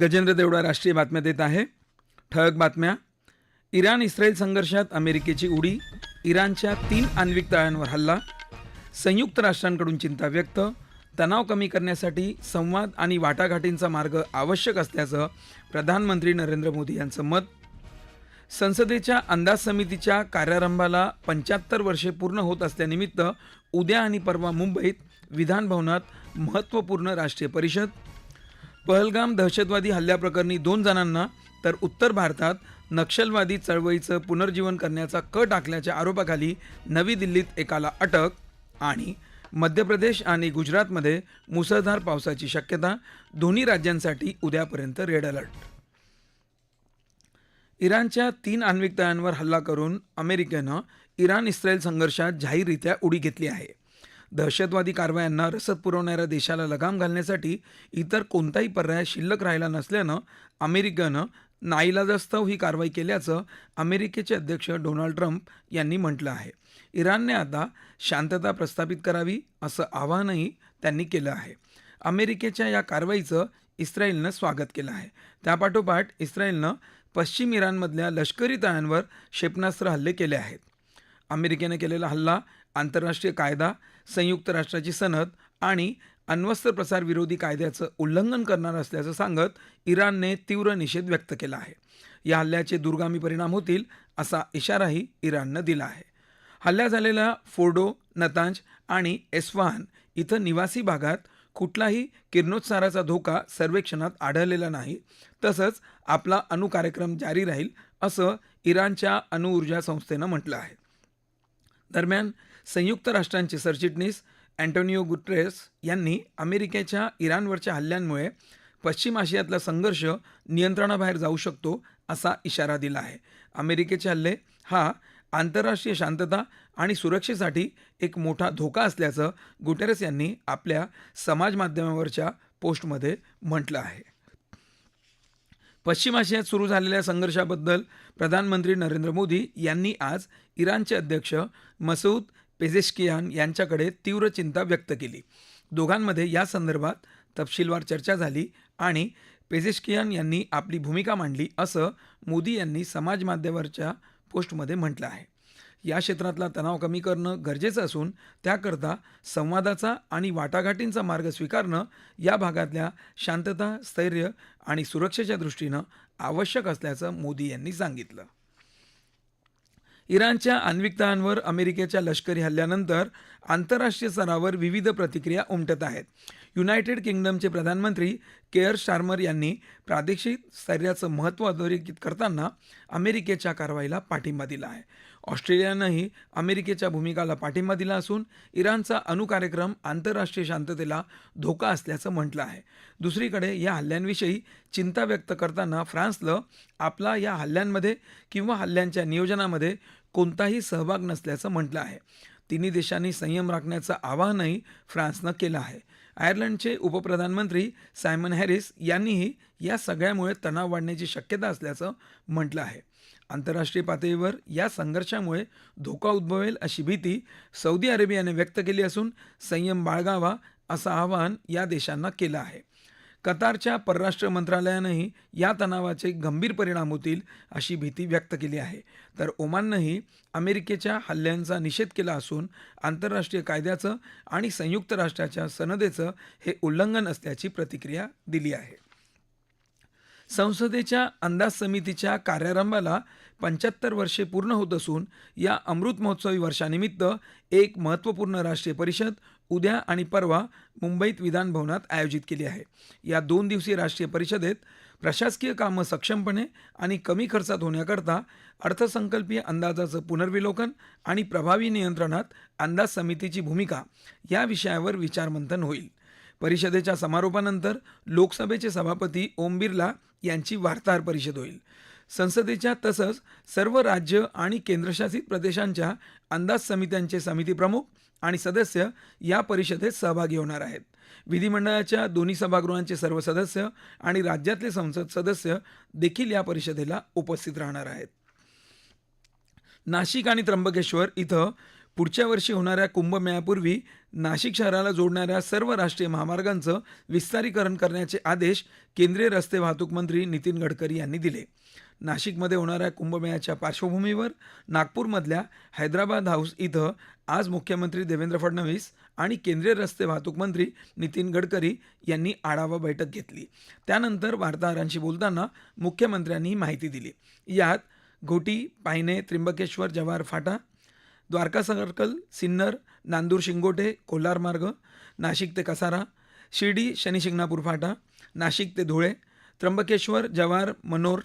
गजेंद्र देवडा राष्ट्रीय बातम्या देत आहे. ठळक बातम्या. इराण इस्रायल संघर्षात अमेरिकेची उडी इराणच्या तीन आण्विक तळांवर हल्ला. संयुक्त राष्ट्रांकडून चिंता व्यक्त. तणाव कमी करण्यासाठी संवाद आणि वाटाघाटींचा मार्ग आवश्यक असल्याचं प्रधानमंत्री नरेंद्र मोदी यांचं मत. संसदेच्या अंदाज समितीच्या कार्यारंभाला पंच्याहत्तर वर्षे पूर्ण होत असल्यानिमित्त उद्या आणि परवा मुंबईत विधानभवनात महत्त्वपूर्ण राष्ट्रीय परिषद. पहलगाम दहशतवादी हल्ल्याप्रकरणी दोन जणांना तर उत्तर भारतात नक्षलवादी चळवळीचं पुनर्जीवन करण्याचा कट टाकल्याच्या आरोपाखाली नवी दिल्लीत एकाला अटक आणि मध्य प्रदेश आणि गुजरातमध्ये मुसळधार पावसाची शक्यता दोन्ही राज्यांसाठी उद्यापर्यंत रेड अलर्ट. इराणच्या तीन आण्विक तळांवर हल्ला करून अमेरिकेनं इराण इस्रायल संघर्षात जाहीररित्या उडी घेतली आहे. दहशतवादी कारवायांना रसद पुरवणाऱ्या देशाला लगाम घालण्यासाठी इतर कोणताही पर्याय शिल्लक राहिला नसल्यानं अमेरिकेनं नाईलाजास्तव ही कारवाई केल्याचं अमेरिकेचे अध्यक्ष डोनाल्ड ट्रम्प यांनी म्हटलं आहे. इराणने आता शांतता प्रस्थापित करावी असं आवाहनही त्यांनी केलं आहे. अमेरिकेच्या या कारवाईचं इस्रायलनं स्वागत केलं आहे. त्यापाठोपाठ इस्रायलनं पश्चिम इराणमधल्या लष्करी तळांवर क्षेपणास्त्र हल्ले केले आहेत. अमेरिकेनं केलेला हल्ला आंतरराष्ट्रीय कायदा संयुक्त राष्ट्राची सनद आणि अण्वस्त्र प्रसार विरोधी कायद्याचं उल्लंघन करणार असल्याचं सांगत इराणने तीव्र निषेध व्यक्त केला आहे. या हल्ल्याचे दुर्गामी परिणाम होतील असा इशाराही इराणनं दिला आहे. हल्ला झालेल्या फोर्डो नतांज आणि एस्वान इथं निवासी भागात कुठलाही किरणोत्साराचा धोका सर्वेक्षणात आढळलेला नाही. तसंच आपला अणुकार्यक्रम जारी राहील असं इराणच्या अणुऊर्जा संस्थेनं म्हटलं आहे. दरम्यान संयुक्त राष्ट्रांचे सरचिटणीस अँटोनिओ गुटरेस यांनी अमेरिकेच्या इराणवरच्या हल्ल्यांमुळे पश्चिम आशियातला संघर्ष नियंत्रणाबाहेर जाऊ शकतो असा इशारा दिला आहे. अमेरिकेचे हल्ले हा आंतरराष्ट्रीय शांतता आणि सुरक्षेसाठी एक मोठा धोका असल्याचं गुटेरस यांनी आपल्या समाजमाध्यमावरच्या पोस्टमध्ये म्हटलं आहे. पश्चिम आशियात सुरू झालेल्या संघर्षाबद्दल प्रधानमंत्री नरेंद्र मोदी यांनी आज इराणचे अध्यक्ष मसूद पेझेशकियान यांच्याकडे तीव्र चिंता व्यक्त केली. दोघांमध्ये या संदर्भात तपशीलवार चर्चा झाली आणि पेझेशकियान यांनी आपली भूमिका मांडली असं मोदी यांनी समाजमाध्यमावरच्या पोस्टमध्ये म्हटलं आहे. या क्षेत्रातला तणाव कमी करणं गरजेचं असून त्याकरता संवादाचा आणि वाटाघाटींचा मार्ग स्वीकारणं या भागातल्या शांतता स्थैर्य आणि सुरक्षेच्या दृष्टीनं आवश्यक असल्याचं मोदी यांनी सांगितलं. इराणच्या आण्विकतांवर अमेरिकेच्या लष्करी हल्ल्यानंतर आंतरराष्ट्रीय स्तरावर विविध प्रतिक्रिया उमटत आहेत. युनायटेड किंगडमचे प्रधानमंत्री केअर शार्मर यांनी प्रादेशिक स्थैर्याचं महत्त्व अधोरेखित करताना अमेरिकेच्या कारवाईला पाठिंबा दिला आहे. ऑस्ट्रेलियानंही अमेरिकेच्या भूमिकाला पाठिंबा दिला असून इराणचा अणुकार्यक्रम आंतरराष्ट्रीय शांततेला धोका असल्याचं म्हटलं आहे. दुसरीकडे या हल्ल्यांविषयी चिंता व्यक्त करताना फ्रान्सनं आपला या हल्ल्यांमध्ये किंवा हल्ल्यांच्या नियोजनामध्ये कोणताही सहभाग नसल्याचं म्हटलं आहे. तिन्ही देशांनी संयम राखण्याचं आवाहनही फ्रान्सनं केलं आहे. आयर्लंडचे उपप्रधानमंत्री सायमन हॅरिस यांनीही या सगळ्यामुळे तणाव वाढण्याची शक्यता असल्याचं म्हटलं आहे. आंतरराष्ट्रीय पातळीवर या संघर्षामुळे धोका उद्भवेल अशी भीती सौदी अरेबियाने व्यक्त केली असून संयम बाळगावा असं आवाहन या देशांना केलं आहे. कतारच्या परराष्ट्र मंत्रालयानंही या तणावाचे गंभीर परिणाम होतील अशी भीती व्यक्त केली आहे. तर ओमाननंही अमेरिकेच्या हल्ल्यांचा निषेध केला असून आंतरराष्ट्रीय कायद्याचं आणि संयुक्त राष्ट्राच्या सनदेचं हे उल्लंघन असल्याची प्रतिक्रिया दिली आहे. संसदेच्या अंदाज समितीच्या कार्यारंभाला पंच्याहत्तर वर्षे पूर्ण होत असून या अमृत महोत्सवी वर्षानिमित्त एक महत्त्वपूर्ण राष्ट्रीय परिषद उद्या आणि परवा मुंबईत विधानभवनात आयोजित केली आहे. या दोन दिवसीय राष्ट्रीय परिषदेत प्रशासकीय कामं सक्षमपणे आणि कमी खर्चात होण्याकरता अर्थसंकल्पीय अंदाजाचं पुनर्विलोकन आणि प्रभावी नियंत्रणात अंदाज समितीची भूमिका या विषयावर विचारमंथन होईल. परिषदेच्या समारोपानंतर लोकसभेचे सभापती ओम बिर्ला यांची वार्ताहर परिषद होईल. संसदेच्या तसंच सर्व राज्य आणि केंद्रशासित प्रदेशांच्या अंदाज समित्यांचे समिती प्रमुख आणि सदस्य या परिषदेत सहभागी होणार आहेत. विधिमंडळाच्या दोन्ही सभागृहांचे सर्व सदस्य आणि राज्यातले संसद सदस्य देखील या परिषदेला उपस्थित राहणार आहेत. नाशिक आणि त्र्यंबकेश्वर इथं पुढच्या वर्षी होणाऱ्या कुंभमेळ्यापूर्वी नाशिक शहराला जोडणाऱ्या सर्व राष्ट्रीय महामार्गांचं विस्तारीकरण करण्याचे आदेश केंद्रीय रस्ते वाहतूक मंत्री नितीन गडकरी यांनी दिले. नाशिकमध्ये होणाऱ्या कुंभमेळ्याच्या पार्श्वभूमीवर नागपूरमधल्या हैदराबाद हाऊस इथं आज मुख्यमंत्री देवेंद्र फडणवीस आणि केंद्रीय रस्ते वाहतूक मंत्री नितीन गडकरी यांनी आढावा बैठक घेतली. त्यानंतर वार्ताहरांशी बोलताना मुख्यमंत्र्यांनी माहिती दिली. यात घोटी पायने त्र्यंबकेश्वर जवार फाटा द्वारका सर्कल सिन्नर नांदूर शिंगोटे कोल्हार मार्ग नाशिक ते कसारा शिर्डी शनिशिंगणापूर फाटा नाशिक ते धुळे त्र्यंबकेश्वर जवार मनोर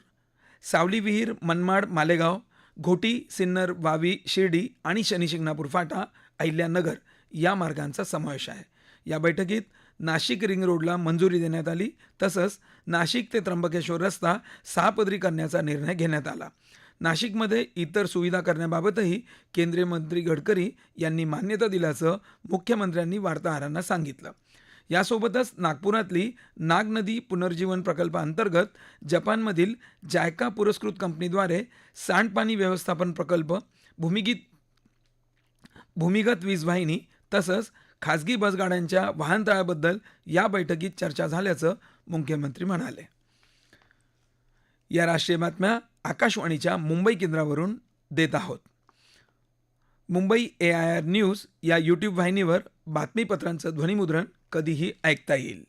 सावली विहीर मनमाड मालेगाव घोटी सिन्नर वावी शिर्डी आणि शनिशिंगणापूर फाटा अहिल्यानगर या मार्गांचा समावेश आहे. या बैठकीत नाशिक रिंग रोडला मंजुरी देण्यात आली तसंच नाशिक ते त्र्यंबकेश्वर रस्ता सहापदरी करण्याचा निर्णय घेण्यात आला. नाशिकमध्ये इतर सुविधा करण्याबाबतही केंद्रीय मंत्री गडकरी यांनी मान्यता दिल्याचं मुख्यमंत्र्यांनी वार्ताहरांना सांगितलं. यासोबतच नागपुरातली नाग नदी पुनर्जीवन प्रकल्पाअंतर्गत जपानमधील जायका पुरस्कृत कंपनीद्वारे सांडपाणी व्यवस्थापन प्रकल्प भूमिगीत भूमिगत वीज वाहिनी तसंच खाजगी बसगाड्यांच्या वाहनतळाबद्दल या बैठकीत चर्चा झाल्याचं मुख्यमंत्री म्हणाले. या राष्ट्रीय बातम्या आकाशवाणीच्या मुंबई केंद्रावरून देत आहोत. Mumbai A I R news या यूट्यूब वाहिनीवर बातमीपत्रांचं ध्वनिमुद्रण कधीही ऐकता येईल.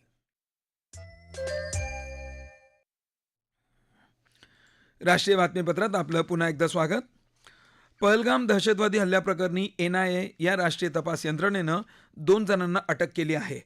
राष्ट्रीय बातमीपत्रात आपलं पुन्हा एकदा स्वागत. पहलगाम दहशतवादी हल्ल्याप्रकरणी एन आय ए या राष्ट्रीय तपास यंत्रणेनं दोन जणांना अटक केली आहे.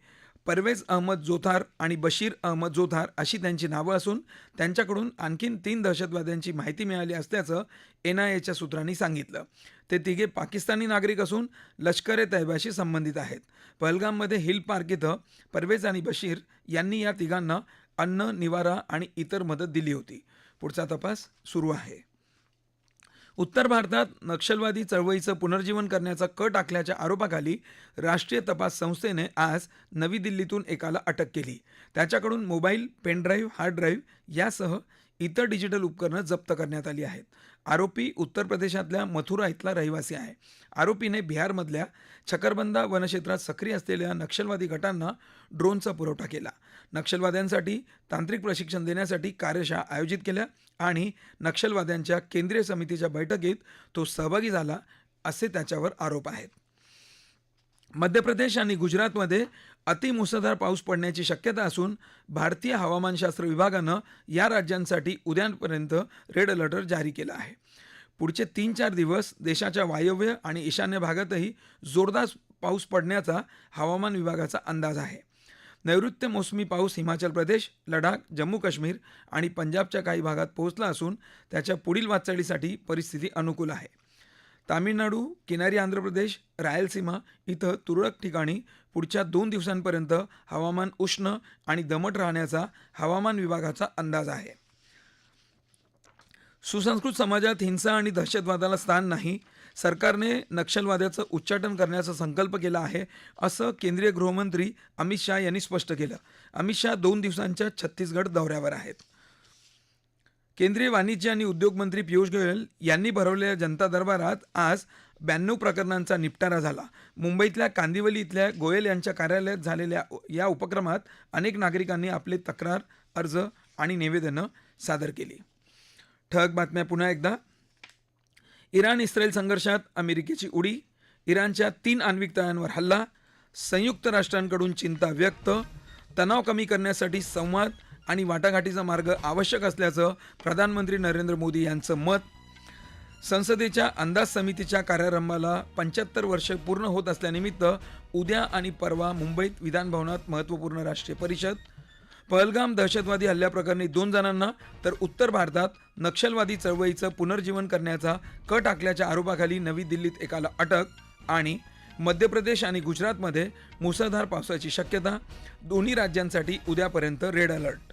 परवेज अहमद जोथार आणि बशीर अहमद जोथार अशी त्यांची नावं असून त्यांच्याकडून आणखीन तीन दहशतवाद्यांची माहिती मिळाली असल्याचं एन आय एच्या सूत्रांनी सांगितलं. ते तिघे पाकिस्तानी नागरिक असून लष्कर ए तैबाशी संबंधित आहेत. पहलगाममध्ये हिल पार्क इथं परवेज आणि बशीर यांनी या तिघांना अन्न निवारा आणि इतर मदत दिली होती. पुढचा तपास सुरू आहे. उत्तर भारतात नक्षलवादी चळवळीचं पुनर्जीवन करण्याचा कट आखल्याच्या आरोपाखाली राष्ट्रीय तपास संस्थेने आज नवी दिल्लीतून एकाला अटक केली. त्याच्याकडून मोबाईल पेनड्राईव्ह हार्ड ड्राईव्ह यासह इतर डिजिटल उपकरणं जप्त करण्यात आली आहेत. आरोपी उत्तर प्रदेशातल्या मथुरा इथला रहिवासी आहे. आरोपीने बिहारमधल्या छकरबंदा वनक्षेत्रात सक्रिय असलेल्या नक्षलवादी गटांना ड्रोनचा पुरवठा केला. नक्षलवाद्यांसाठी तांत्रिक प्रशिक्षण देण्यासाठी कार्यशाळा आयोजित केल्या आणि नक्षलवाद्यांच्या केंद्रीय समितीच्या बैठकीत तो सहभागी झाला असे त्याच्यावर आरोप आहेत. मध्य प्रदेश आणि गुजरातमध्ये अतिमुसळधार पाऊस पडण्याची शक्यता असून भारतीय हवामानशास्त्र विभागानं या राज्यांसाठी उद्यापर्यंत रेड अलर्ट जारी केला आहे. पुढचे तीन चार दिवस देशाच्या वायव्य आणि ईशान्य भागातही जोरदार पाऊस पडण्याचा हवामान विभागाचा अंदाज आहे. नैऋत्य मोसमी पाऊस हिमाचल प्रदेश लडाख जम्मू काश्मीर आणि पंजाबच्या काही भागात पोहोचला असून त्याच्या पुढील वाटचालीसाठी परिस्थिती अनुकूल आहे. तामिळनाडू किनारी आंध्र प्रदेश रायलसीमा इथं तुरळक ठिकाणी पुढच्या दोन दिवसांपर्यंत हवामान उष्ण आणि दमट राहण्याचा हवामान विभागाचा अंदाज आहे. सुसंस्कृत समाजात हिंसा आणि दहशतवादाला स्थान नाही. सरकारने नक्षलवाद्याचं उच्चाटन करण्याचा संकल्प केला आहे असं केंद्रीय गृहमंत्री अमित शहा यांनी स्पष्ट केलं. अमित शाह दोन दिवसांच्या छत्तीसगड दौऱ्यावर आहेत. केंद्रीय वाणिज्य आणि उद्योग मंत्री पियुष गोयल यांनी भरवलेल्या जनता दरबारात आज ब्याण्णव प्रकरणांचा निपटारा झाला. मुंबईतल्या कांदिवली इथल्या गोयल यांच्या कार्यालयात झालेल्या या उपक्रमात अनेक नागरिकांनी आपले तक्रार अर्ज आणि निवेदनं सादर केली. ठळक बातम्या पुन्हा एकदा. इराण इस्रायल संघर्षात अमेरिकेची उडी इराणच्या तीन आण्विक तळांवर हल्ला संयुक्त राष्ट्रांकडून चिंता व्यक्त तणाव कमी करण्यासाठी संवाद आणि वाटाघाटीचा मार्ग आवश्यक असल्याचं प्रधानमंत्री नरेंद्र मोदी यांचं मत. संसदेच्या अंदाज समितीच्या कार्यारंभाला पंच्याहत्तर वर्ष पूर्ण होत असल्यानिमित्त उद्या आणि परवा मुंबईत विधानभवनात महत्त्वपूर्ण राष्ट्रीय परिषद पहलगाम दहशतवादी हल्ल्याप्रकरणी दोन जणांना तर उत्तर भारतात नक्षलवादी चळवळीचं पुनर्जीवन करण्याचा कट आखल्याच्या आरोपाखाली नवी दिल्लीत एकाला अटक आणि मध्य प्रदेश आणि गुजरातमध्ये मुसळधार पावसाची शक्यता दोन्ही राज्यांसाठी उद्यापर्यंत रेड अलर्ट.